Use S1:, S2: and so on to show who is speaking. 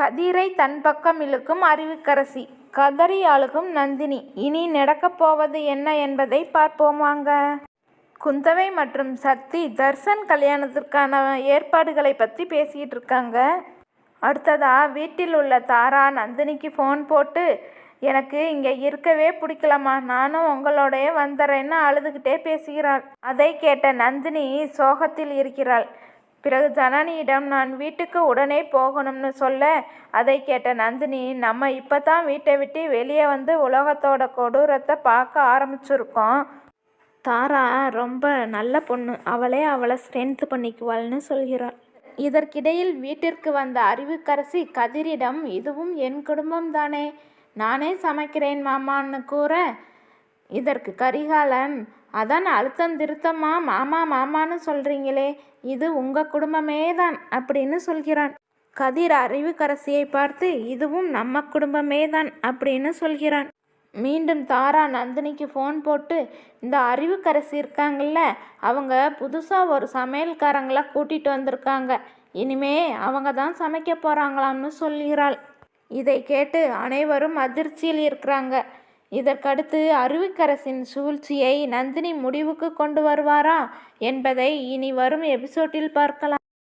S1: கதிரை தன் பக்கம் இழுக்கும் அறிவுக்கரசி கதறி அழுகும் நந்தினி. இனி நடக்கப் போவது என்ன என்பதை பார்ப்போம் வாங்க. குந்தவை மற்றும் சக்தி தர்சன் கல்யாணத்திற்கான ஏற்பாடுகளை பற்றி பேசிக்கிட்டு இருக்காங்க. அடுத்ததா வீட்டில் உள்ள தாரா நந்தினிக்கு ஃபோன் போட்டு எனக்கு இங்கே இருக்கவே பிடிக்கலம்மா. நானும் உங்களோடயே வந்துடுறேன்னு அழுதுகிட்டே பேசுகிறாள். அதை கேட்ட நந்தினி சோகத்தில் இருக்கிறாள். பிறகு ஜனனியிடம் நான் வீட்டுக்கு உடனே போகணும்னு சொல்ல அதை கேட்ட நந்தினி நம்ம இப்போ தான் வீட்டை விட்டு வெளியே வந்து உலகத்தோட கொடூரத்தை பார்க்க ஆரம்பிச்சிருக்கோம். தாரா ரொம்ப நல்ல பொண்ணு. அவளே அவளை ஸ்ட்ரென்த் பண்ணிக்குவாள்னு சொல்கிறாள். இதற்கிடையில் வீட்டிற்கு வந்த அறிவுக்கரசி கதிரிடம் இதுவும் என் குடும்பம் தானே நானே சமைக்கிறேன் மாமான்னு கூற இதற்கு கரிகாலன் அதான் அழுத்தம் திருத்தமா மாமா மாமான்னு சொல்கிறீங்களே இது உங்கள் குடும்பமே தான் அப்படின்னு சொல்கிறான். கதிர் அறிவுக்கரசியை பார்த்து இதுவும் நம்ம குடும்பமே தான் அப்படின்னு சொல்கிறான். மீண்டும் தாரா நந்தினிக்கு ஃபோன் போட்டு இந்த அறிவுக்கரசி இருக்காங்கல்ல அவங்க புதுசாக ஒரு சமையல்காரங்கள கூட்டிகிட்டு வந்திருக்காங்க. இனிமே அவங்க தான் சமைக்க போகிறாங்களாம்னு சொல்கிறாள். இதை கேட்டு அனைவரும் அதிர்ச்சியில் இருக்கிறாங்க. இதற்கடுத்து அருவிக்கரசின் சூழ்ச்சியை நந்தினி முடிவுக்கு கொண்டு வருவாரா என்பதை இனி வரும் எபிசோட்டில் பார்க்கலாம்.